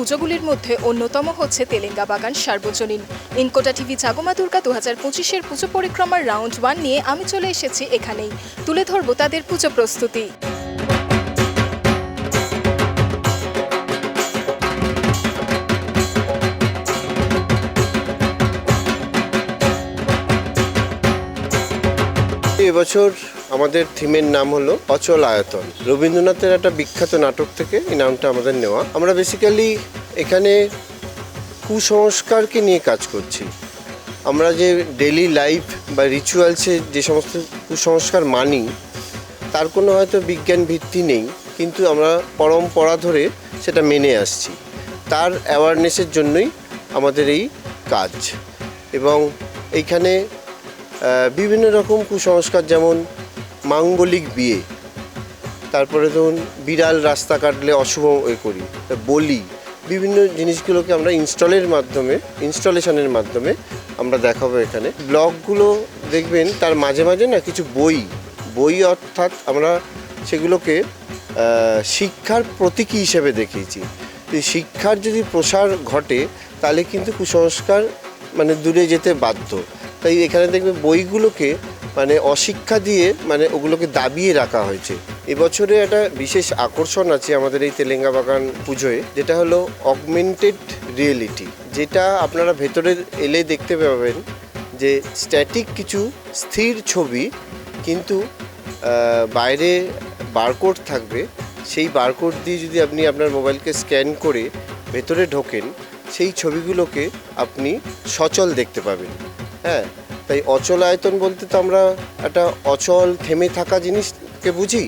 পুজোগুলির মধ্যে অন্যতম হচ্ছে তেলেঙ্গা বাগান সার্বজনীন। ইনকোটা টিভি জাগমা দুর্গা দু হাজার পঁচিশের পুজো পরিক্রমার রাউন্ড ওয়ান নিয়ে আমি চলে এসেছি এখানেই। তুলে ধরবো তাদের পুজো প্রস্তুতি। এবছর আমাদের থিমের নাম হলো অচল আয়তন। রবীন্দ্রনাথের একটা বিখ্যাত নাটক থেকে এই নামটা আমাদের নেওয়া। আমরা বেসিক্যালি এখানে কুসংস্কারকে নিয়ে কাজ করছি। আমরা যে ডেলি লাইফ বা রিচুয়ালসে যে সমস্ত কুসংস্কার মানি, তার কোনো হয়তো বিজ্ঞান ভিত্তি নেই, কিন্তু আমরা পরম্পরা ধরে সেটা মেনে আসছি। তার অ্যাওয়ারনেসের জন্যই আমাদের এই কাজ। এবং এইখানে বিভিন্ন রকম কুসংস্কার যেমন মাঙ্গলিক বিয়ে। তারপরে ধরুন বিড়াল রাস্তা কাটলে অশুভ এ করি বলি। বিভিন্ন জিনিসগুলোকে আমরা ইনস্টলের মাধ্যমে, ইনস্টলেশনের মাধ্যমে আমরা দেখাবো এখানে। ব্লগগুলো দেখবেন তার মাঝে মাঝে না কিছু বই বই অর্থাৎ আমরা সেগুলোকে শিক্ষার প্রতীকী হিসেবে দেখিয়েছি শিক্ষার যদি প্রসার ঘটে, তাহলে কিন্তু কুসংস্কার মানে দূরে যেতে বাধ্য। তাই এখানে দেখবে বইগুলোকে মানে অশিক্ষা দিয়ে মানে ওগুলোকে দাবিয়ে রাখা হয়েছে। এবছরে একটা বিশেষ আকর্ষণ আছে আমাদের এই তেলেঙ্গা বাগান পুজোয়, যেটা হলো অগমেন্টেড রিয়েলিটি যেটা আপনারা ভেতরে এলে দেখতে পাবেন যে স্ট্যাটিক কিছু স্থির ছবি, কিন্তু বাইরে বারকোড থাকবে। সেই বারকোড দিয়ে যদি আপনি আপনার মোবাইলকে স্ক্যান করে ভেতরে ঢোকেন, সেই ছবিগুলোকে আপনি সচল দেখতে পাবেন। হ্যাঁ তাই অচল আয়তন বলতে তো আমরা একটা অচল থেমে থাকা জিনিসকে বুঝি।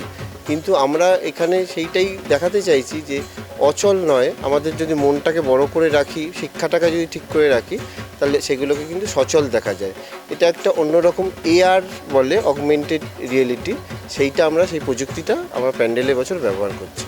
কিন্তু আমরা এখানে সেইটাই দেখাতে চাইছি যে অচল নয়, আমাদের যদি মনটাকে বড় করে রাখি, শিক্ষাটাকে যদি ঠিক করে রাখি, তাহলে সেগুলোকে কিন্তু সচল দেখা যায়। এটা একটা অন্যরকম এআর বলে অগমেন্টেড রিয়েলিটি সেইটা আমরা সেই প্রযুক্তিটা আমরা প্যান্ডেলের বছর ব্যবহার করছি।